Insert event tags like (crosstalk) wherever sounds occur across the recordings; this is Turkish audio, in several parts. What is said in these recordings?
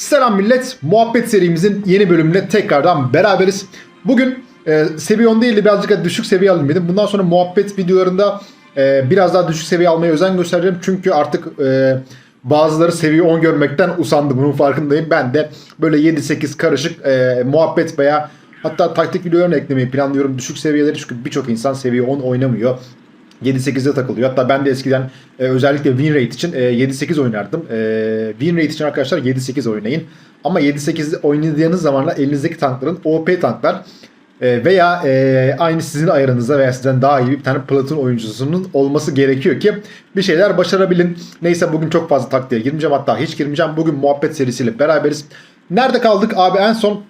Selam millet. Muhabbet serimizin yeni bölümüne tekrardan beraberiz. Bugün e, seviye 10 değil de birazcık da düşük seviye alayım dedim. Bundan sonra muhabbet videolarında e, biraz daha düşük seviye almaya özen göstereceğim. Çünkü artık e, bazıları seviye 10 görmekten usandı. Bunun farkındayım. Ben de böyle 7-8 karışık e, muhabbet veya hatta taktik videolarını eklemeyi planlıyorum. Düşük seviyeleri çünkü birçok insan seviye 10 oynamıyor. 7-8'de takılıyor. Hatta ben de eskiden e, özellikle win rate için e, 7-8 oynardım. E, win rate için arkadaşlar 7-8 oynayın. Ama 7-8 oynadığınız zamanla elinizdeki tankların OP tanklar e, veya e, aynı sizin ayarınızda veya sizden daha iyi bir tane platon oyuncusunun olması gerekiyor ki bir şeyler başarabilin. Neyse bugün çok fazla taktiğe girmeyeceğim hatta hiç girmeyeceğim. Bugün muhabbet serisiyle beraberiz. Nerede kaldık abi en son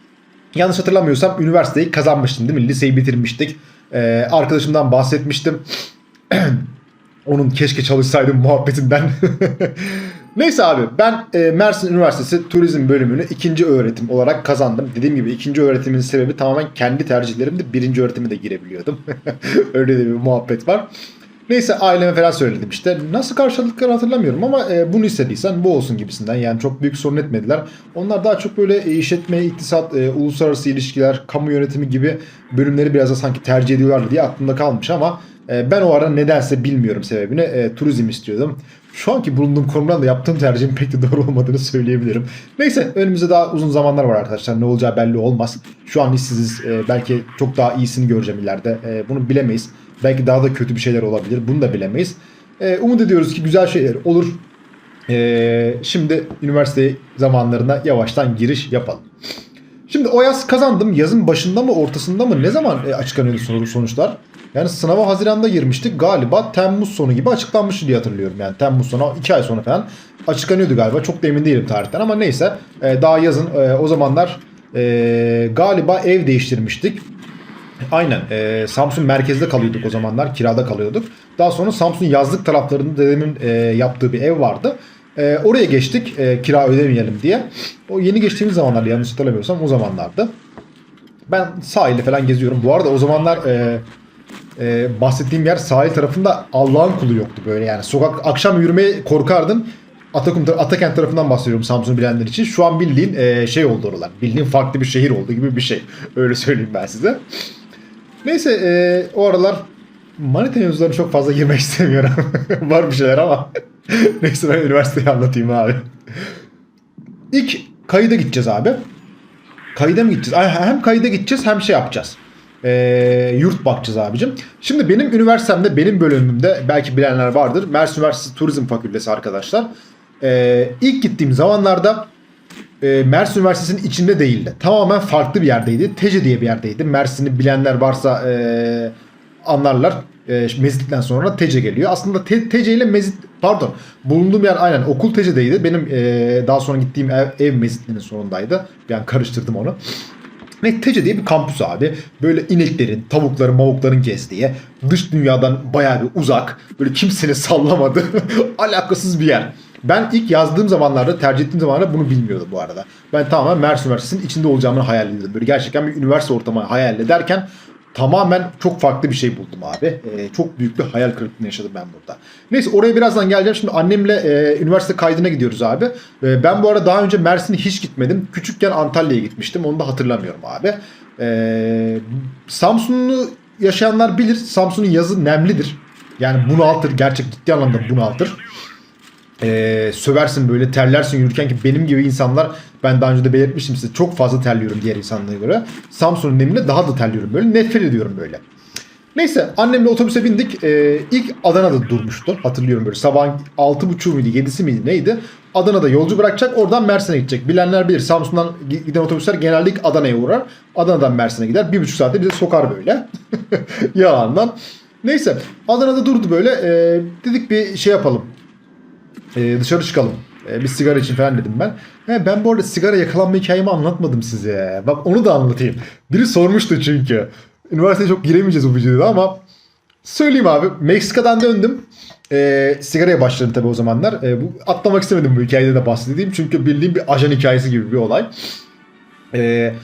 yanlış hatırlamıyorsam üniversiteyi kazanmıştım değil mi? Liseyi bitirmiştik. E, arkadaşımdan bahsetmiştim. Onun keşke çalışsaydım muhabbetinden. (laughs) Neyse abi ben e, Mersin Üniversitesi Turizm bölümünü ikinci öğretim olarak kazandım. Dediğim gibi ikinci öğretimin sebebi tamamen kendi tercihlerimdi. Birinci öğretime de girebiliyordum. (laughs) Öyle de bir muhabbet var. Neyse aileme falan söyledim işte. Nasıl karşıladıklarını hatırlamıyorum ama e, bunu istediysen bu olsun gibisinden. Yani çok büyük sorun etmediler. Onlar daha çok böyle e, işletme, iktisat, e, uluslararası ilişkiler, kamu yönetimi gibi bölümleri biraz da sanki tercih ediyorlar diye aklımda kalmış ama e, ben o ara nedense bilmiyorum sebebini. E, turizm istiyordum. Şu anki bulunduğum konumdan da yaptığım tercihin pek de doğru olmadığını söyleyebilirim. Neyse önümüzde daha uzun zamanlar var arkadaşlar. Ne olacağı belli olmaz. Şu an işsiziz. E, belki çok daha iyisini göreceğim ileride. E, bunu bilemeyiz. Belki daha da kötü bir şeyler olabilir. Bunu da bilemeyiz. E, umut ediyoruz ki güzel şeyler olur. E, şimdi üniversite zamanlarına yavaştan giriş yapalım. Şimdi o yaz kazandım. Yazın başında mı ortasında mı ne zaman e, açıklanıyordu son- sonuçlar? Yani sınava Haziran'da girmiştik. Galiba Temmuz sonu gibi açıklanmıştı diye hatırlıyorum. Yani Temmuz sonu 2 ay sonra falan açıklanıyordu galiba. Çok da emin değilim tarihten ama neyse. E, daha yazın e, o zamanlar e, galiba ev değiştirmiştik. Aynen. E, Samsun merkezde kalıyorduk o zamanlar. Kirada kalıyorduk. Daha sonra Samsun yazlık taraflarında dedemin e, yaptığı bir ev vardı. E, oraya geçtik e, kira ödemeyelim diye. O yeni geçtiğimiz zamanlar yanlış hatırlamıyorsam o zamanlardı. Ben sahilde falan geziyorum. Bu arada o zamanlar e, e, bahsettiğim yer sahil tarafında Allah'ın kulu yoktu böyle yani. Sokak akşam yürümeye korkardın. Atakum, Atakent tarafından bahsediyorum Samsun'u bilenler için. Şu an bildiğin e, şey oldu oralar. Bildiğin farklı bir şehir oldu gibi bir şey. (laughs) Öyle söyleyeyim ben size. Neyse e, o aralar manita mevzularına çok fazla girmek (laughs) istemiyorum. (laughs) Var bir şeyler ama. Neyse ben üniversiteyi anlatayım abi. İlk kayıda gideceğiz abi. Kayıda mı gideceğiz? Hem kayıda gideceğiz hem şey yapacağız. Ee, yurt bakacağız abicim. Şimdi benim üniversitemde, benim bölümümde belki bilenler vardır. Mersin Üniversitesi Turizm Fakültesi arkadaşlar. Ee, ilk gittiğim zamanlarda e, Mersin Üniversitesi'nin içinde değildi. Tamamen farklı bir yerdeydi. Tece diye bir yerdeydi. Mersin'i bilenler varsa e, anlarlar. E, Mezit'ten sonra Tece geliyor. Aslında Te- Tece ile Mezit pardon bulunduğum yer aynen okul Tece'deydi. Benim e, daha sonra gittiğim ev, ev Mezitli'nin sonundaydı. Ben karıştırdım onu. Ne Tece diye bir kampüs abi. Böyle ineklerin, tavukların, mavukların gezdiği, dış dünyadan bayağı bir uzak, böyle kimsenin (laughs) sallamadığı, (laughs) alakasız bir yer. Ben ilk yazdığım zamanlarda, tercih ettiğim zamanlarda bunu bilmiyordum bu arada. Ben tamamen Mersin Üniversitesi'nin içinde olacağımı hayal ediyordum. Böyle gerçekten bir üniversite ortamı hayal ederken tamamen çok farklı bir şey buldum abi. Ee, çok büyük bir hayal kırıklığını yaşadım ben burada. Neyse oraya birazdan geleceğim. Şimdi annemle e, üniversite kaydına gidiyoruz abi. E, ben bu arada daha önce Mersin'e hiç gitmedim. Küçükken Antalya'ya gitmiştim. Onu da hatırlamıyorum abi. E, Samsun'u yaşayanlar bilir. Samsun'un yazı nemlidir. Yani bunaltır. Gerçek ciddi anlamda bunaltır e, söversin böyle terlersin yürürken ki benim gibi insanlar ben daha önce de belirtmiştim size çok fazla terliyorum diğer insanlara göre. Samsun'un nemine daha da terliyorum böyle nefret ediyorum böyle. Neyse annemle otobüse bindik. Ee, ilk Adana'da durmuştu. Hatırlıyorum böyle sabahın 6.30 muydu 7'si miydi neydi? Adana'da yolcu bırakacak oradan Mersin'e gidecek. Bilenler bilir Samsun'dan giden otobüsler genelde ilk Adana'ya uğrar. Adana'dan Mersin'e gider. Bir buçuk saatte bize sokar böyle. (laughs) Yalandan. Neyse Adana'da durdu böyle. Ee, dedik bir şey yapalım. Ee, dışarı çıkalım. Ee, bir sigara için falan dedim ben. He, ben bu arada sigara yakalanma hikayemi anlatmadım size. Bak onu da anlatayım. Biri sormuştu çünkü. Üniversiteye çok giremeyeceğiz bu videoda ama söyleyeyim abi. Meksika'dan döndüm. Ee, sigaraya başladım tabii o zamanlar. Ee, bu, atlamak istemedim bu hikayede de bahsedeyim. Çünkü bildiğim bir ajan hikayesi gibi bir olay. Ee,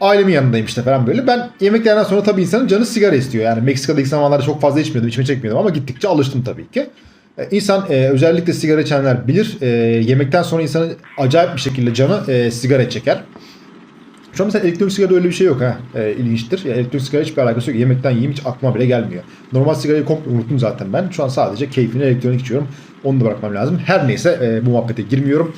ailemin yanındayım işte falan böyle. Ben yemeklerden sonra tabii insanın canı sigara istiyor. Yani Meksika'da ilk zamanlarda çok fazla içmiyordum, içime çekmiyordum ama gittikçe alıştım tabii ki. E, İnsan e, özellikle sigara içenler bilir. E, yemekten sonra insanın acayip bir şekilde canı e, sigara çeker. Şu an mesela elektronik sigarada öyle bir şey yok ha. E, ilginçtir. Ya, elektronik sigara hiçbir alakası yok. Yemekten yiyeyim hiç aklıma bile gelmiyor. Normal sigarayı komple unuttum zaten ben. Şu an sadece keyfini elektronik içiyorum. Onu da bırakmam lazım. Her neyse e, bu muhabbete girmiyorum.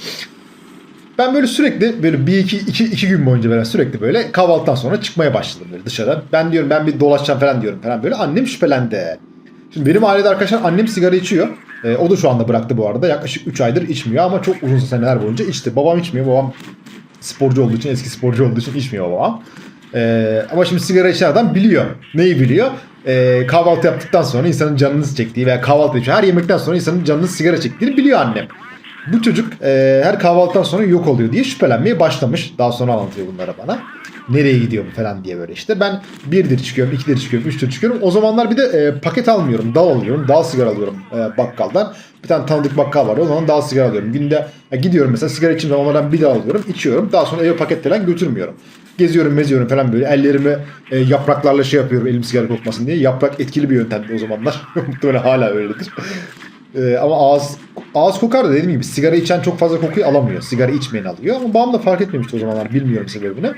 Ben böyle sürekli böyle bir iki, iki, iki gün boyunca böyle sürekli böyle kahvaltıdan sonra çıkmaya başladım böyle dışarı. Ben diyorum ben bir dolaşacağım falan diyorum falan böyle. Annem şüphelendi. Şimdi benim ailede arkadaşlar annem sigara içiyor. E, o da şu anda bıraktı bu arada. Yaklaşık 3 aydır içmiyor ama çok uzun seneler boyunca içti. Babam içmiyor. Babam sporcu olduğu için, eski sporcu olduğu için içmiyor babam. E, ama şimdi sigara içen adam biliyor. Neyi biliyor? E, kahvaltı yaptıktan sonra insanın canını çektiği veya kahvaltı için her yemekten sonra insanın canını sigara çektiğini biliyor annem. Bu çocuk e, her kahvaltıdan sonra yok oluyor diye şüphelenmeye başlamış. Daha sonra anlatıyor bunları bana. Nereye gidiyor bu falan diye böyle işte. Ben birdir çıkıyorum, ikidir çıkıyorum, üçtür çıkıyorum. O zamanlar bir de e, paket almıyorum. Dal alıyorum. Dal sigara alıyorum e, bakkaldan. Bir tane tanıdık bakkal var. O zaman dal sigara alıyorum. Günde ya gidiyorum mesela sigara için onlardan bir dal alıyorum. içiyorum. Daha sonra eve paket falan götürmüyorum. Geziyorum meziyorum falan böyle. Ellerimi e, yapraklarla şey yapıyorum elim sigara kokmasın diye. Yaprak etkili bir yöntemdi o zamanlar. (laughs) Muhtemelen hala öyledir. Ee, ama ağız ağız kokar da dediğim gibi sigara içen çok fazla kokuyu alamıyor. Sigara içmeyen alıyor ama babam da fark etmemişti o zamanlar bilmiyorum sebebini.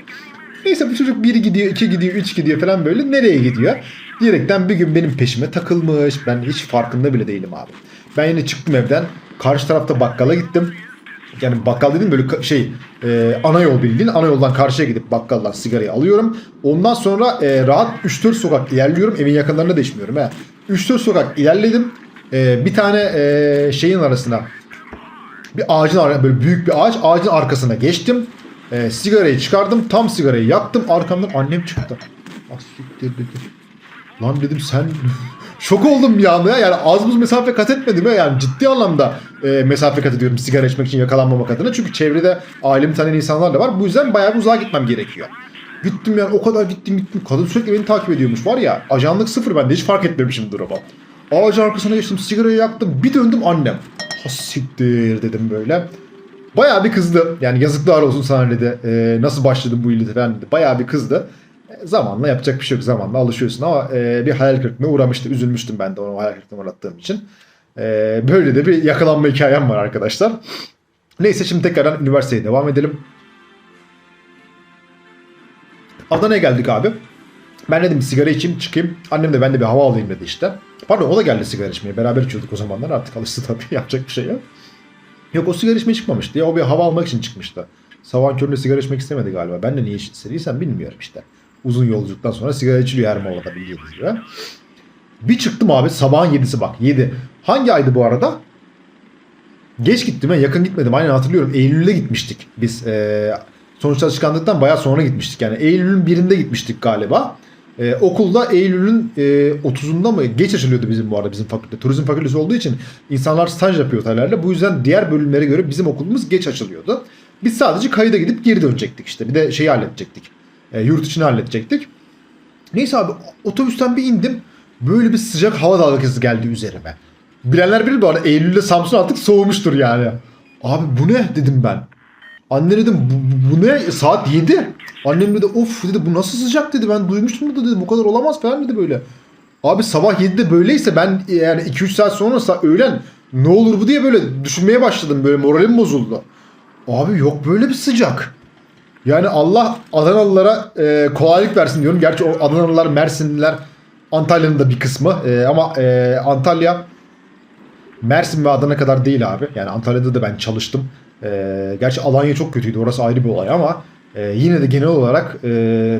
Neyse bu çocuk bir gidiyor, iki gidiyor, üç gidiyor falan böyle nereye gidiyor? Diyerekten bir gün benim peşime takılmış. Ben hiç farkında bile değilim abi. Ben yine çıktım evden. Karşı tarafta bakkala gittim. Yani bakkal dediğim böyle şey e, ana yol bildiğin ana yoldan karşıya gidip bakkaldan sigarayı alıyorum. Ondan sonra e, rahat 3-4 sokak ilerliyorum. Evin yakınlarında da içmiyorum. He. 3-4 sokak ilerledim. E, bir tane e, şeyin arasına bir ağacın böyle büyük bir ağaç ağacın arkasına geçtim. E, sigarayı çıkardım. Tam sigarayı yaktım. Arkamdan annem çıktı. Ah siktir dedi. Lan dedim sen (laughs) şok oldum bir anda ya. Yani az buz mesafe kat etmedim ya. Yani ciddi anlamda e, mesafe kat ediyorum sigara içmek için yakalanmamak adına. Çünkü çevrede ailemi tanıyan insanlar da var. Bu yüzden bayağı bir uzağa gitmem gerekiyor. Gittim yani o kadar gittim gittim. Kadın sürekli beni takip ediyormuş var ya. Ajanlık sıfır ben de hiç fark etmemişim durumu. Ağacın arkasına geçtim sigarayı yaktım. Bir döndüm annem. Ha dedim böyle. Bayağı bir kızdı. Yani yazıklar olsun sana dedi. E, nasıl başladın bu illete falan dedi. Bayağı bir kızdı. E, zamanla yapacak bir şey yok. Zamanla alışıyorsun ama e, bir hayal kırıklığına uğramıştı. Üzülmüştüm ben de onu hayal kırıklığına uğrattığım için. E, böyle de bir yakalanma hikayem var arkadaşlar. Neyse şimdi tekrardan üniversiteye devam edelim. Adana'ya geldik abi. Ben dedim sigara içeyim çıkayım. Annem de ben de bir hava alayım dedi işte. Pardon o da geldi sigara içmeye. Beraber içiyorduk o zamanlar. Artık alıştı tabii. (laughs) Yapacak bir şey yok. Yok o sigara içmeye çıkmamıştı ya. O bir hava almak için çıkmıştı. Sabahın köründe sigara içmek istemedi galiba. Ben de niye istediysem bilmiyorum işte. Uzun yolculuktan sonra sigara içiliyor her molada bildiğiniz gibi. Bir çıktım abi sabahın 7'si bak 7. Hangi aydı bu arada? Geç gittim ya yakın gitmedim aynen hatırlıyorum. Eylül'de gitmiştik biz. Ee, sonuçta çıkandıktan bayağı sonra gitmiştik. Yani Eylül'ün birinde gitmiştik galiba. Ee, okulda Eylül'ün e, 30'unda mı geç açılıyordu bizim bu arada bizim fakülte. Turizm fakültesi olduğu için insanlar staj yapıyor otellerle. Bu yüzden diğer bölümlere göre bizim okulumuz geç açılıyordu. Biz sadece kayıda gidip geri dönecektik işte. Bir de şeyi halledecektik. E, yurt içini halledecektik. Neyse abi otobüsten bir indim. Böyle bir sıcak hava dalgası geldi üzerime. Bilenler bilir bu arada Eylül'de Samsun artık soğumuştur yani. Abi bu ne dedim ben. Anne dedim bu, bu- ne saat 7. Annem dedi of dedi bu nasıl sıcak dedi ben duymuştum da dedi bu kadar olamaz falan dedi böyle. Abi sabah 7'de böyleyse ben yani 2-3 saat sonra öğlen ne olur bu diye böyle düşünmeye başladım böyle moralim bozuldu. Abi yok böyle bir sıcak. Yani Allah Adanalılara e, kolaylık versin diyorum. Gerçi o Adanalılar, Mersinliler Antalya'nın da bir kısmı. E, ama e, Antalya Mersin ve Adana kadar değil abi. Yani Antalya'da da ben çalıştım. E, gerçi Alanya çok kötüydü. Orası ayrı bir olay ama e, yine de genel olarak e,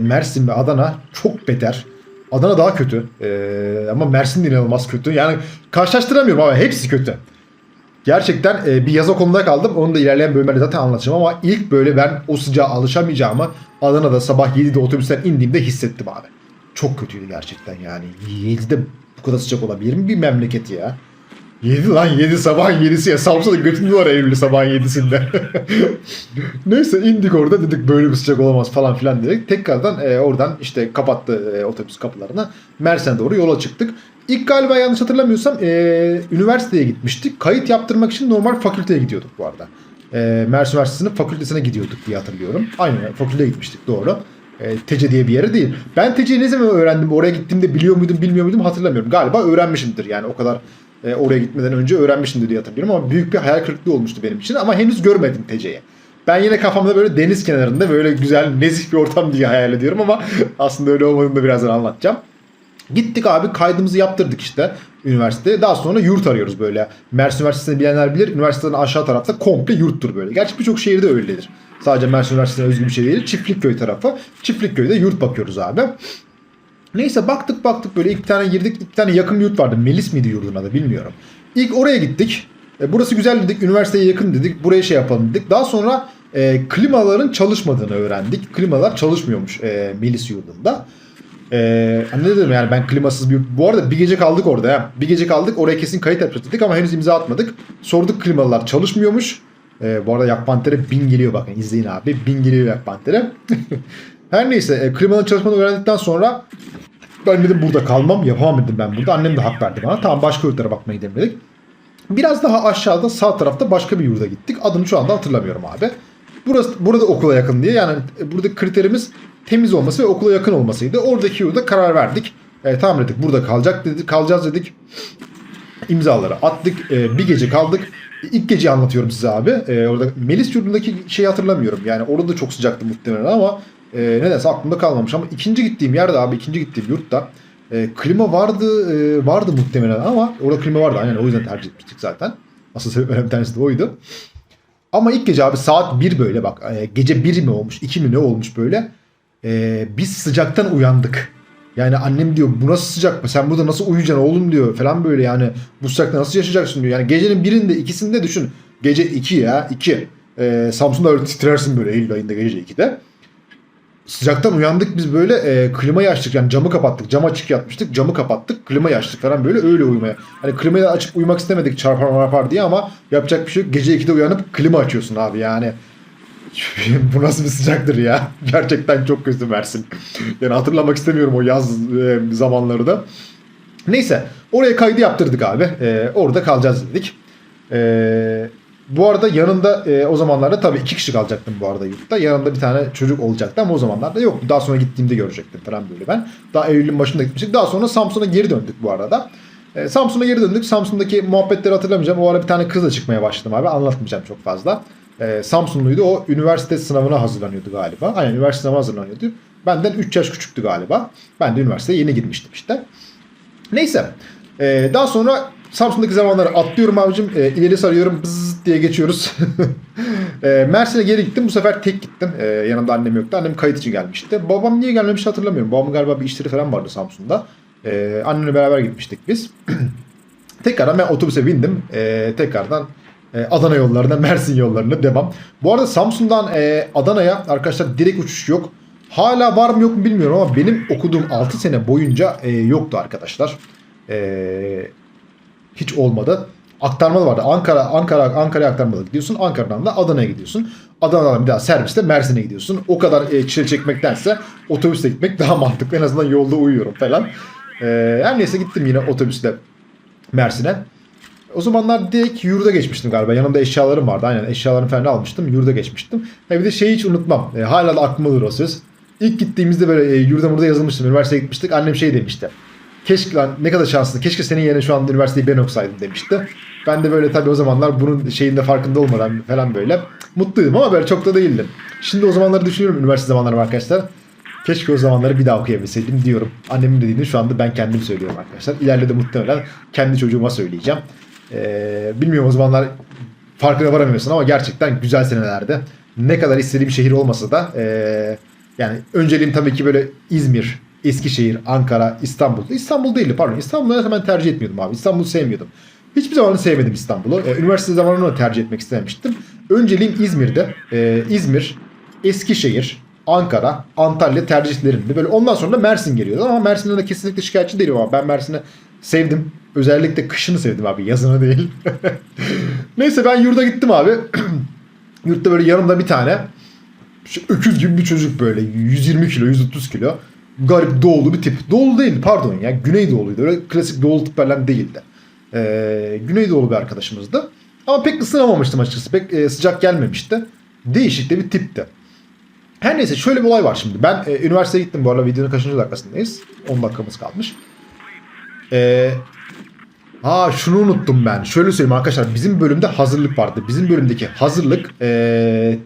Mersin ve Adana çok beter. Adana daha kötü. E, ama Mersin de inanılmaz kötü. Yani karşılaştıramıyorum abi. Hepsi kötü. Gerçekten e, bir yaz okulunda kaldım. Onu da ilerleyen bölümlerde zaten anlatacağım ama ilk böyle ben o sıcağa alışamayacağımı Adana'da sabah 7'de otobüsten indiğimde hissettim abi. Çok kötüydü gerçekten yani. 7'de bu kadar sıcak olabilir mi bir memleket ya? 7 lan 7 sabahın 7'si ya. Samsun'da götümlü var Eylül sabahın 7'sinde. (laughs) Neyse indik orada dedik böyle bir sıcak olamaz falan filan dedik. Tekrardan e, oradan işte kapattı e, otobüs kapılarını. Mersin'e doğru yola çıktık. İlk galiba yanlış hatırlamıyorsam e, üniversiteye gitmiştik. Kayıt yaptırmak için normal fakülteye gidiyorduk bu arada. E, Mersin Üniversitesi'nin fakültesine gidiyorduk diye hatırlıyorum. Aynen fakülteye gitmiştik doğru. E, TC diye bir yere değil. Ben TC'yi ne zaman öğrendim? Oraya gittiğimde biliyor muydum bilmiyor muydum hatırlamıyorum. Galiba öğrenmişimdir yani o kadar e, oraya gitmeden önce öğrenmiştim diye hatırlıyorum ama büyük bir hayal kırıklığı olmuştu benim için ama henüz görmedim TC'yi. Ben yine kafamda böyle deniz kenarında böyle güzel nezih bir ortam diye hayal ediyorum ama (laughs) aslında öyle olmadığını da birazdan anlatacağım. Gittik abi kaydımızı yaptırdık işte üniversiteye. Daha sonra yurt arıyoruz böyle. Mersin Üniversitesi'ni bilenler bilir. Üniversiteden aşağı tarafta komple yurttur böyle. Gerçi birçok şehirde öyledir. Sadece Mersin Üniversitesi'ne özgü bir şey değil. Çiftlikköy tarafı. Çiftlikköy'de yurt bakıyoruz abi. Neyse baktık baktık böyle iki tane girdik. iki tane yakın bir yurt vardı. Melis miydi yurdun adı bilmiyorum. İlk oraya gittik. E, burası güzel dedik. Üniversiteye yakın dedik. Buraya şey yapalım dedik. Daha sonra e, klimaların çalışmadığını öğrendik. Klimalar çalışmıyormuş e, Melis yurdunda. Ee, ne dedim yani ben klimasız bir... Bu arada bir gece kaldık orada ya. Bir gece kaldık oraya kesin kayıt yapacağız dedik ama henüz imza atmadık. Sorduk klimalar çalışmıyormuş. Ee, bu arada Yak Panter'e bin geliyor bakın izleyin abi. Bin geliyor Yak Panter'e. (laughs) Her neyse e, klimanın çalışmadığını öğrendikten sonra ben dedim burada kalmam yapamam dedim ben burada. Annem de hak verdi bana. Tamam başka yurtlara bakmaya gidelim dedik. Biraz daha aşağıda sağ tarafta başka bir yurda gittik. Adını şu anda hatırlamıyorum abi. Burası, burada okula yakın diye yani e, burada kriterimiz temiz olması ve okula yakın olmasıydı. Oradaki yurda karar verdik. E, tamam dedik burada kalacak dedik, kalacağız dedik. İmzaları attık. E, bir gece kaldık. İlk geceyi anlatıyorum size abi. E, orada Melis yurdundaki şeyi hatırlamıyorum. Yani orada da çok sıcaktı muhtemelen ama e, nedense aklımda kalmamış. Ama ikinci gittiğim yerde abi ikinci gittiğim yurtta e, klima vardı e, vardı muhtemelen ama orada klima vardı. Aynen o yüzden tercih etmiştik zaten. Asıl sebeplerden bir tanesi de oydu. Ama ilk gece abi saat 1 böyle bak e, gece 1 mi olmuş 2 mi ne olmuş böyle. E, biz sıcaktan uyandık. Yani annem diyor bu nasıl sıcak mı sen burada nasıl uyuyacaksın oğlum diyor falan böyle yani bu sıcakta nasıl yaşayacaksın diyor. Yani gecenin birinde ikisinde düşün. Gece 2 ya 2. E, Samsun'da öyle titrersin böyle Eylül ayında gece 2'de. Sıcaktan uyandık biz böyle e, klimayı açtık yani camı kapattık. Cam açık yatmıştık camı kapattık klimayı açtık falan böyle öyle uyumaya. Hani klimayı açıp uyumak istemedik çarpar marpar diye ama yapacak bir şey yok. Gece 2'de uyanıp klima açıyorsun abi yani. (laughs) Bu nasıl bir sıcaktır ya. (laughs) Gerçekten çok kötü versin. Yani hatırlamak istemiyorum o yaz e, zamanları da. Neyse oraya kaydı yaptırdık abi. E, orada kalacağız dedik. E, bu arada yanında e, o zamanlarda tabii iki kişi kalacaktım bu arada yurtta. Yanında bir tane çocuk olacaktı ama o zamanlarda yoktu. Daha sonra gittiğimde görecektim falan böyle ben. Daha Eylül'ün başında gitmiştik. Daha sonra Samsun'a geri döndük bu arada. E, Samsun'a geri döndük. Samsun'daki muhabbetleri hatırlamayacağım. O ara bir tane kızla çıkmaya başladım abi. Anlatmayacağım çok fazla. E, Samsunluydu. O üniversite sınavına hazırlanıyordu galiba. Aynen üniversite sınavına hazırlanıyordu. Benden 3 yaş küçüktü galiba. Ben de üniversiteye yeni girmiştim işte. Neyse. E, daha sonra Samsun'daki zamanları atlıyorum abicim. E, ileri sarıyorum. Bzzz diye geçiyoruz. (laughs) e, Mersin'e geri gittim. Bu sefer tek gittim. E, yanımda annem yoktu. Annem kayıt için gelmişti. Babam niye gelmemiş hatırlamıyorum. Babamın galiba bir işleri falan vardı Samsun'da. E, annemle beraber gitmiştik biz. (clears throat) Tekrardan ben otobüse bindim. E, tekrardan e, Adana yollarına, (laughs) Mersin yollarına devam. Bu arada Samsun'dan e, Adana'ya arkadaşlar direkt uçuş yok. Hala var mı yok mu bilmiyorum ama benim okuduğum 6 sene boyunca e, yoktu arkadaşlar. E, hiç olmadı. Aktarmalı vardı. Ankara, Ankara, Ankara'ya aktarmalı gidiyorsun. Ankara'dan da Adana'ya gidiyorsun. Adana'dan bir daha servisle Mersin'e gidiyorsun. O kadar e, çile çekmektense otobüsle gitmek daha mantıklı. En azından yolda uyuyorum falan. E, her neyse gittim yine otobüsle Mersin'e. O zamanlar direkt yurda geçmiştim galiba. Yanımda eşyalarım vardı. Aynen eşyalarımı falan almıştım. Yurda geçmiştim. E bir de şeyi hiç unutmam. E, hala da aklımdadır o söz. İlk gittiğimizde böyle e, yurda burada yazılmıştım. Üniversiteye gitmiştik. Annem şey demişti. Keşke lan ne kadar şanslı. Keşke senin yerine şu anda üniversiteyi ben okusaydım demişti. Ben de böyle tabii o zamanlar bunun şeyinde farkında olmadan falan böyle mutluydum ama böyle çok da değildim. Şimdi o zamanları düşünüyorum üniversite zamanlarım arkadaşlar. Keşke o zamanları bir daha okuyabilseydim diyorum. Annemin dediğini şu anda ben kendim söylüyorum arkadaşlar. İleride de muhtemelen kendi çocuğuma söyleyeceğim. Ee, bilmiyorum o zamanlar farkına varamıyorsun ama gerçekten güzel senelerde. Ne kadar istediğim şehir olmasa da ee, yani önceliğim tabii ki böyle İzmir, Eskişehir, Ankara, İstanbul. İstanbul değildi pardon. İstanbul'u hemen tercih etmiyordum abi. İstanbul'u sevmiyordum. Hiçbir zaman sevmedim İstanbul'u. Ee, üniversite zamanında tercih etmek istemiştim. Önceliğim İzmir'de. Ee, İzmir, Eskişehir, Ankara, Antalya tercihlerimdi. Böyle ondan sonra da Mersin geliyordu ama Mersin'den de kesinlikle şikayetçi değilim ama ben Mersin'i sevdim. Özellikle kışını sevdim abi yazını değil. (laughs) Neyse ben yurda gittim abi. (clears throat) Yurtta böyle yanımda bir tane şu öküz gibi bir çocuk böyle 120 kilo 130 kilo garip doğulu bir tip. Doğulu değil pardon ya Güneydoğuluydu. Öyle klasik doğulu tiplerden değildi. Ee, Güneydoğulu bir arkadaşımızdı. Ama pek ısınamamıştım açıkçası. Pek e, sıcak gelmemişti. Değişik de bir tipti. Her neyse şöyle bir olay var şimdi. Ben e, üniversiteye gittim bu arada videonun kaçıncı dakikasındayız? 10 dakikamız kalmış. E, Aa şunu unuttum ben. Şöyle söyleyeyim arkadaşlar. Bizim bölümde hazırlık vardı. Bizim bölümdeki hazırlık eee,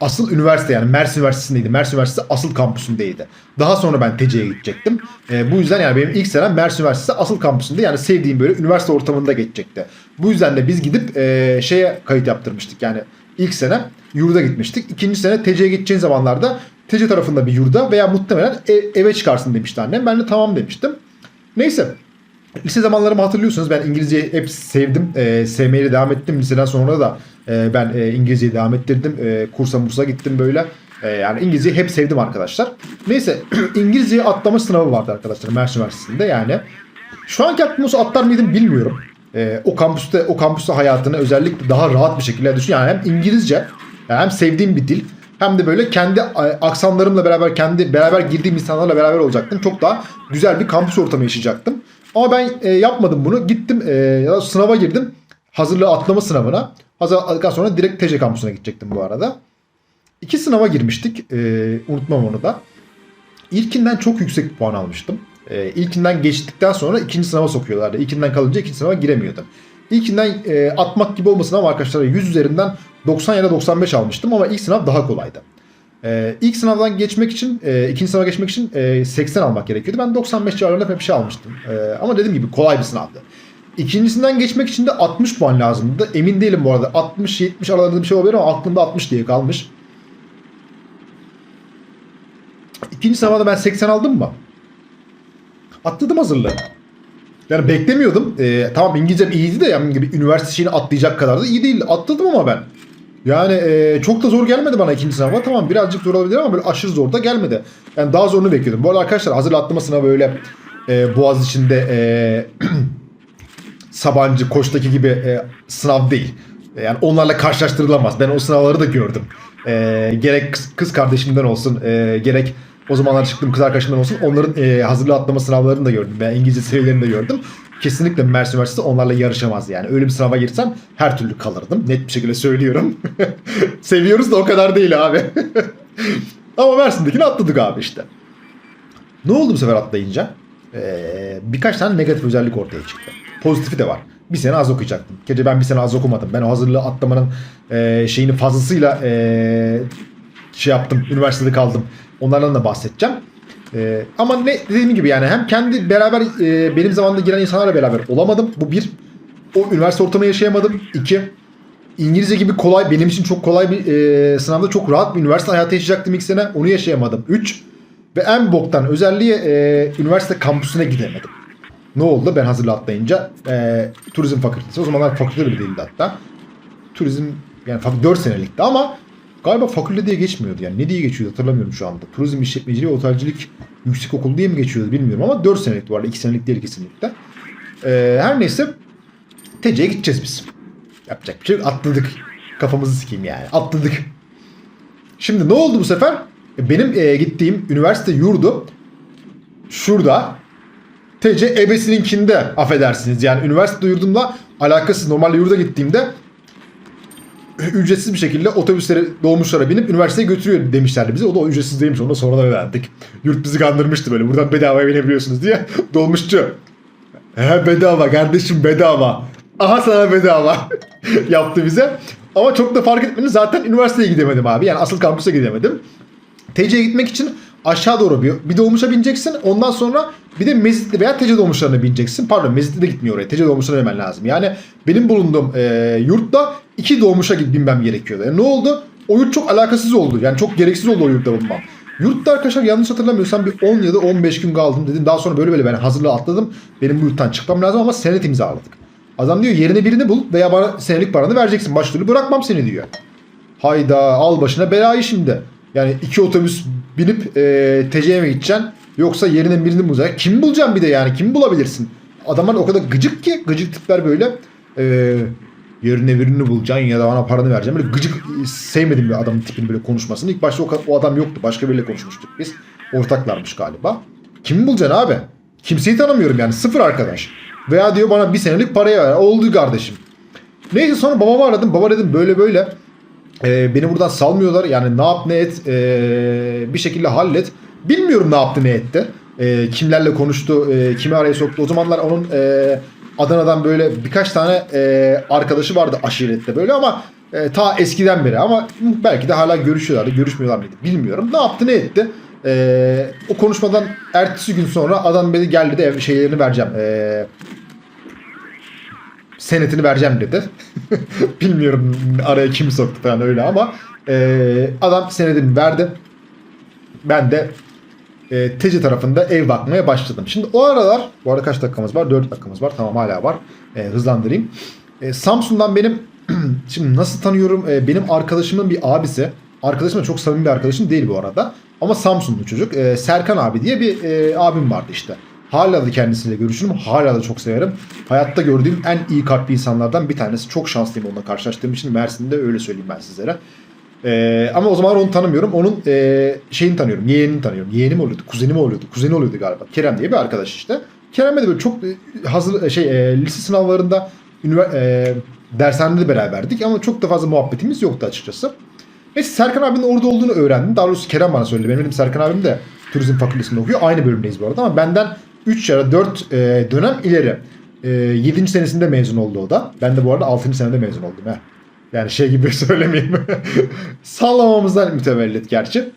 asıl üniversite yani Mersin Üniversitesi'ndeydi. Mersin Üniversitesi asıl kampüsündeydi. Daha sonra ben TC'ye gidecektim. Eee, bu yüzden yani benim ilk senem Mersin Üniversitesi asıl kampüsünde yani sevdiğim böyle üniversite ortamında geçecekti. Bu yüzden de biz gidip eee, şeye kayıt yaptırmıştık. Yani ilk sene yurda gitmiştik. İkinci sene TC'ye gideceğin zamanlarda TC tarafında bir yurda veya muhtemelen e- eve çıkarsın demişti annem. Ben de tamam demiştim. Neyse Lise zamanlarımı hatırlıyorsunuz. Ben İngilizceyi hep sevdim. Ee, sevmeye de devam ettim. Liseden sonra da e, ben e, İngilizceyi devam ettirdim. E, kursa mursa gittim böyle. E, yani İngilizceyi hep sevdim arkadaşlar. Neyse (clears throat) İngilizceyi atlama sınavı vardı arkadaşlar Mersin Üniversitesi'nde yani. Şu anki atmosfer atlar mıydım bilmiyorum. E, o kampüste o kampüste hayatını özellikle daha rahat bir şekilde düşün. Yani hem İngilizce hem sevdiğim bir dil hem de böyle kendi e, aksanlarımla beraber kendi beraber girdiğim insanlarla beraber olacaktım. Çok daha güzel bir kampüs ortamı yaşayacaktım. Ama ben e, yapmadım bunu. Gittim e, ya da sınava girdim. Hazırlığı atlama sınavına. Hazırladıktan sonra direkt TC kampüsüne gidecektim bu arada. İki sınava girmiştik. E, unutmam onu da. İlkinden çok yüksek puan almıştım. E, ilkinden geçtikten sonra ikinci sınava sokuyorlardı. İlkinden kalınca ikinci sınava giremiyordum. İlkinden e, atmak gibi olmasın ama arkadaşlar 100 üzerinden 90 ya da 95 almıştım ama ilk sınav daha kolaydı. Ee, ilk sınavdan geçmek için, e, ikinci sınava geçmek için e, 80 almak gerekiyordu. Ben 95 civarlarında bir şey almıştım. E, ama dediğim gibi kolay bir sınavdı. İkincisinden geçmek için de 60 puan lazımdı. Emin değilim bu arada. 60-70 aralarında bir şey olabilir ama aklımda 60 diye kalmış. İkinci sınavda ben 80 aldım mı? Atladım hazırlığı. Yani beklemiyordum. E, tamam İngilizcem iyiydi de yani gibi üniversite şeyini atlayacak kadar da iyi değil. Atladım ama ben. Yani e, çok da zor gelmedi bana ikinci sınava. Tamam birazcık zor olabilir ama böyle aşırı zor da gelmedi. Yani daha zorunu bekliyordum. Bu arada arkadaşlar hazır atlama sınavı öyle e, Boğaz içinde e, (clears throat) Sabancı, Koç'taki gibi e, sınav değil. E, Yani onlarla karşılaştırılamaz. Ben o sınavları da gördüm. E, gerek kız, kardeşimden olsun, e, gerek o zamanlar çıktığım kız arkadaşımdan olsun onların e, hazırlığı atlama sınavlarını da gördüm. Ben İngilizce seviyelerini de gördüm. Kesinlikle Mersin Üniversitesi onlarla yarışamaz yani. Öyle bir sınava girsem her türlü kalırdım. Net bir şekilde söylüyorum. (laughs) Seviyoruz da o kadar değil abi. (laughs) Ama Mersin'dekini atladık abi işte. Ne oldu bu sefer atlayınca? Ee, birkaç tane negatif özellik ortaya çıktı. Pozitifi de var. Bir sene az okuyacaktım. Gece ben bir sene az okumadım. Ben o hazırlığı atlamanın e, şeyini fazlasıyla e, şey yaptım. Üniversitede kaldım. Onlardan da bahsedeceğim. E, ama ne dediğim gibi yani hem kendi beraber e, benim zamanımda giren insanlarla beraber olamadım. Bu bir. O üniversite ortamı yaşayamadım. İki. İngilizce gibi kolay benim için çok kolay bir e, sınavda çok rahat bir üniversite hayatı yaşayacaktım ilk sene. Onu yaşayamadım. 3. Ve en boktan özelliği e, üniversite kampüsüne gidemedim. Ne oldu ben hazırlı atlayınca? E, turizm fakültesi. O zamanlar fakülte bile değildi hatta. Turizm yani fak- 4 senelikti ama galiba fakülte diye geçmiyordu. Yani ne diye geçiyordu hatırlamıyorum şu anda. Turizm işletmeciliği otelcilik yüksek okulu diye mi geçiyordu bilmiyorum ama 4 senelikti vardı. 2 senelik değil kesinlikle. E, her neyse TC'ye gideceğiz biz. Yapacak bir şey. Atladık. Kafamızı sikeyim yani. Atladık. Şimdi ne oldu bu sefer? E, Benim e, gittiğim üniversite yurdu şurada. TC ebesininkinde affedersiniz. Yani üniversite yurdumla alakasız. Normalde yurda gittiğimde ücretsiz bir şekilde otobüslere dolmuşlara binip üniversiteye götürüyor demişlerdi bize. O da ücretsiz değilmiş. Onu da sonradan öğrendik. Yurt bizi kandırmıştı böyle. Buradan bedavaya binebiliyorsunuz diye. (laughs) Dolmuşçu. He bedava kardeşim bedava. Aha sana bedava (laughs) yaptı bize. Ama çok da fark etmedi. Zaten üniversiteye gidemedim abi. Yani asıl kampüse gidemedim. TC'ye gitmek için aşağı doğru bir, bir dolmuşa bineceksin. Ondan sonra bir de Mezitli veya TC dolmuşlarına bineceksin. Pardon Mezitli de gitmiyor oraya. TC dolmuşlarına hemen lazım. Yani benim bulunduğum e, yurtta iki dolmuşa binmem gerekiyordu. Yani ne oldu? O yurt çok alakasız oldu. Yani çok gereksiz oldu o yurtta bulunmam. Yurtta arkadaşlar yanlış hatırlamıyorsam bir 10 ya da 15 gün kaldım dedim. Daha sonra böyle böyle ben hazırlığı atladım. Benim bu yurttan çıkmam lazım ama senet imzaladık. Adam diyor yerine birini bul veya bana senelik paranı vereceksin. Başka bırakmam seni diyor. Hayda al başına belayı şimdi. Yani iki otobüs binip e, TC'ye mi gideceksin? Yoksa yerine birini mi bulacaksın? Kim bulacaksın bir de yani? Kim bulabilirsin? Adamlar o kadar gıcık ki gıcık tipler böyle. E, yerine birini bulacaksın ya da bana paranı vereceğim. Böyle gıcık sevmedim bir adamın tipini böyle konuşmasını. İlk başta o, o adam yoktu. Başka biriyle konuşmuştuk biz. Ortaklarmış galiba. Kimi bulacaksın abi? Kimseyi tanımıyorum yani. Sıfır arkadaş. Veya diyor bana bir senelik paraya ver. Oldu kardeşim. Neyse sonra babamı aradım. Baba dedim böyle böyle. Ee, beni buradan salmıyorlar. Yani ne yap ne et ee, bir şekilde hallet. Bilmiyorum ne yaptı ne etti. Ee, kimlerle konuştu, ee, kimi araya soktu. O zamanlar onun ee, Adana'dan böyle birkaç tane e, arkadaşı vardı aşirette böyle ama e, ta eskiden beri ama belki de hala görüşüyorlardı, görüşmüyorlar mıydı bilmiyorum. Ne yaptı ne etti? E, o konuşmadan ertesi gün sonra adam beni geldi de ev şeylerini vereceğim. E, senetini vereceğim dedi. (laughs) bilmiyorum araya kim soktu falan öyle ama e, adam senedini verdi. Ben de e, TC tarafında ev bakmaya başladım. Şimdi o aralar, bu arada kaç dakikamız var? 4 dakikamız var. Tamam hala var. E, hızlandırayım. E, Samsun'dan benim, (clears throat) şimdi nasıl tanıyorum? E, benim arkadaşımın bir abisi. Arkadaşım da çok samimi bir arkadaşım değil bu arada. Ama Samsunlu çocuk. E, Serkan abi diye bir e, abim vardı işte. Hala da kendisiyle görüşürüm. Hala da çok severim. Hayatta gördüğüm en iyi kalpli insanlardan bir tanesi. Çok şanslıyım onunla karşılaştığım için. Mersin'de öyle söyleyeyim ben sizlere. Ee, ama o zaman onu tanımıyorum. Onun e, şeyini tanıyorum. Yeğenini tanıyorum. Yeğeni mi oluyordu? Kuzeni mi oluyordu? Kuzeni oluyordu galiba. Kerem diye bir arkadaş işte. Kerem'le de böyle çok e, hazır e, şey e, lise sınavlarında ünivers- e, dershanede de beraberdik ama çok da fazla muhabbetimiz yoktu açıkçası. Neyse Serkan abinin orada olduğunu öğrendim. Daha doğrusu Kerem bana söyledi. Benim, benim Serkan abim de turizm fakültesinde okuyor. Aynı bölümdeyiz bu arada ama benden 3 ya da 4 e, dönem ileri. E, 7. senesinde mezun oldu o da. Ben de bu arada 6. senede mezun oldum. He. Yani şey gibi (laughs) söylemeyeyim. Sallamamızdan mütevellit gerçi.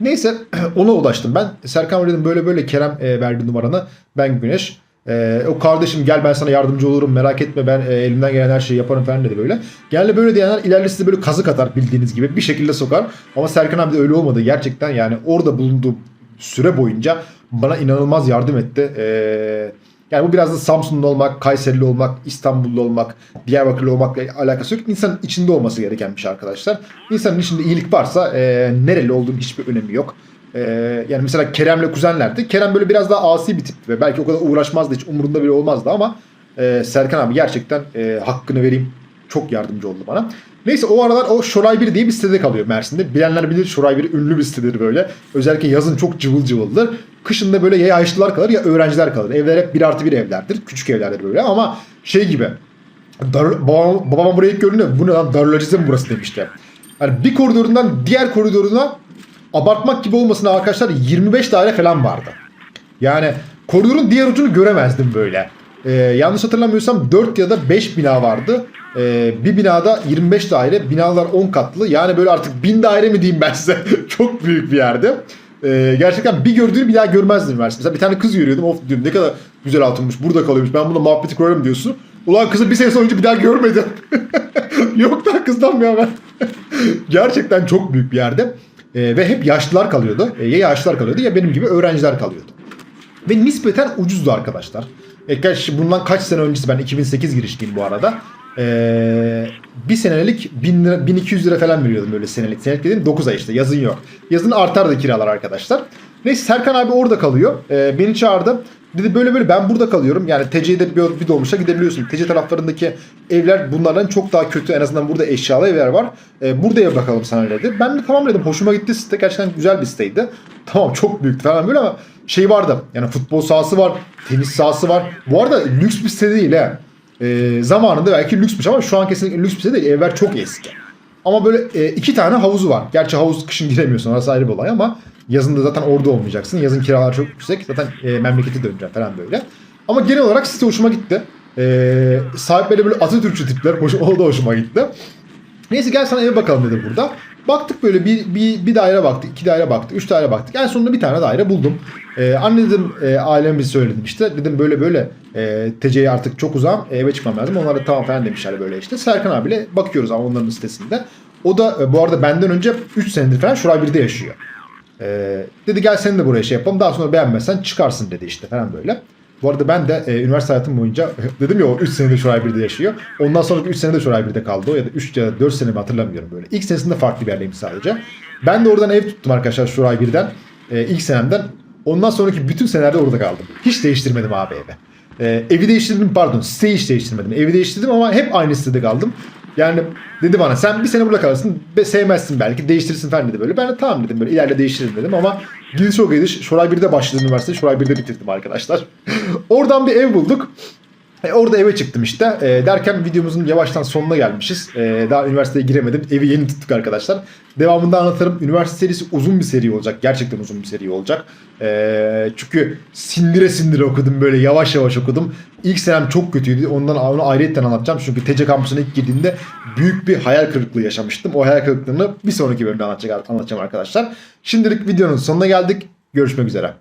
Neyse (clears throat) ona ulaştım ben. Serkan dedim böyle böyle Kerem e, verdi numaranı. Ben Güneş. E, o kardeşim gel ben sana yardımcı olurum merak etme ben e, elimden gelen her şeyi yaparım falan dedi böyle. Gel böyle diyenler ileride size böyle kazık atar bildiğiniz gibi bir şekilde sokar. Ama Serkan abi de öyle olmadı. Gerçekten yani orada bulunduğu süre boyunca bana inanılmaz yardım etti. Eee yani bu biraz da Samsunlu olmak, Kayserili olmak, İstanbullu olmak, Diyarbakırlı olmakla alakası yok. İnsanın içinde olması gereken bir şey arkadaşlar. İnsanın içinde iyilik varsa e, nereli olduğunun hiçbir önemi yok. E, yani mesela Kerem'le kuzenlerdi. Kerem böyle biraz daha asi bir tipti ve belki o kadar uğraşmazdı hiç umurunda bile olmazdı ama e, Serkan abi gerçekten e, hakkını vereyim çok yardımcı oldu bana. Neyse o aralar o Şoray 1 diye bir sitede kalıyor Mersin'de. Bilenler bilir Şoray 1 ünlü bir sitedir böyle. Özellikle yazın çok cıvıl cıvıldır. Kışında böyle ya yaşlılar kalır ya öğrenciler kalır. Evler hep 1 artı 1 evlerdir. Küçük evlerdir böyle ama şey gibi. Dar, babam, babama buraya gördüğünde bu ne lan darülacizm burası demişti. Yani bir koridorundan diğer koridoruna abartmak gibi olmasın arkadaşlar 25 daire falan vardı. Yani koridorun diğer ucunu göremezdim böyle. Ee, yanlış hatırlamıyorsam 4 ya da 5 bina vardı. Ee, bir binada 25 daire, binalar 10 katlı. Yani böyle artık 1000 daire mi diyeyim ben size. (laughs) Çok büyük bir yerde. Ee, gerçekten bir gördüğünü bir daha görmezdim Mersin. Mesela bir tane kız görüyordum. Of diyorum ne kadar güzel altınmış. Burada kalıyormuş. Ben buna muhabbeti kurarım diyorsun. Ulan kızı bir sene sonra bir daha görmedim. (laughs) Yok da kızdan bir haber. (laughs) gerçekten çok büyük bir yerde. Ee, ve hep yaşlılar kalıyordu. Ee, ya yaşlılar kalıyordu ya benim gibi öğrenciler kalıyordu. Ve nispeten ucuzdu arkadaşlar. E, bundan kaç sene öncesi ben 2008 girişliyim bu arada. Ee, bir senelik 1000 lira, 1200 lira falan veriyordum böyle senelik. Senelik dediğim 9 ay işte yazın yok. Yazın artar da kiralar arkadaşlar. Neyse Serkan abi orada kalıyor. Ee, beni çağırdı. Dedi böyle böyle ben burada kalıyorum. Yani TC'de bir, bir dolmuşa gidebiliyorsun. TC taraflarındaki evler bunlardan çok daha kötü. En azından burada eşyalı evler var. Ee, burada ev bakalım sana dedi. Ben de tamam dedim. Hoşuma gitti site. Gerçekten güzel bir siteydi. (laughs) Tamam çok büyüktü falan böyle ama şey vardı. Yani futbol sahası var. Tenis sahası var. Bu arada lüks bir site değil he. Ee, zamanında belki lüksmüş ama şu an kesinlikle lüks bir site değil. Evler çok eski. Ama böyle e, iki tane havuzu var. Gerçi havuz kışın giremiyorsun orası ayrı bir olay ama yazın da zaten orada olmayacaksın. Yazın kiralar çok yüksek. Zaten e, memlekete döneceksin falan böyle. Ama genel olarak site hoşuma gitti. E, sahipleri böyle Atatürkçü tipler. Hoş, o da hoşuma gitti. Neyse gel sana eve bakalım dedi burada. Baktık böyle bir, bir, bir daire baktık, iki daire baktık, üç daire baktık. En sonunda bir tane daire buldum. Ee, anne dedim e, ailemizi söyledim işte. Dedim böyle böyle e, TC'ye artık çok uzağım eve çıkmam lazım. Onlar da tamam falan demişler böyle işte. Serkan abiyle bakıyoruz ama onların sitesinde. O da e, bu arada benden önce 3 senedir falan Şuray 1'de yaşıyor. Ee, dedi gel seni de buraya şey yapalım. Daha sonra beğenmezsen çıkarsın dedi işte falan böyle. Bu arada ben de e, üniversite hayatım boyunca dedim ya o 3 senedir Şuray 1'de yaşıyor. Ondan sonraki 3 senede Şuray 1'de kaldı o ya da 3 ya da 4 sene mi hatırlamıyorum böyle. İlk senesinde farklı bir yerdeyim sadece. Ben de oradan ev tuttum arkadaşlar Şuray 1'den. E, ilk senemden. Ondan sonraki bütün senelerde orada kaldım. Hiç değiştirmedim abi evi. E, evi değiştirdim pardon siteyi hiç değiştirmedim. Evi değiştirdim ama hep aynı sitede kaldım. Yani dedi bana sen bir sene burada kalırsın ve sevmezsin belki değiştirirsin falan dedi böyle. Ben de tamam dedim böyle ileride değiştiririm dedim ama gidiş çok gidiş. Şoray 1'de başladım üniversite. Şoray 1'de bitirdim arkadaşlar. (laughs) Oradan bir ev bulduk. E, orada eve çıktım işte. E, derken videomuzun yavaştan sonuna gelmişiz. E, daha üniversiteye giremedim. Evi yeni tuttuk arkadaşlar. Devamında anlatırım. Üniversite serisi uzun bir seri olacak. Gerçekten uzun bir seri olacak. E, çünkü sindire sindire okudum böyle yavaş yavaş okudum. İlk senem çok kötüydü. Ondan onu ayrıyetten anlatacağım. Çünkü TC kampüsüne ilk girdiğimde büyük bir hayal kırıklığı yaşamıştım. O hayal kırıklığını bir sonraki bölümde anlatacağım arkadaşlar. Şimdilik videonun sonuna geldik. Görüşmek üzere.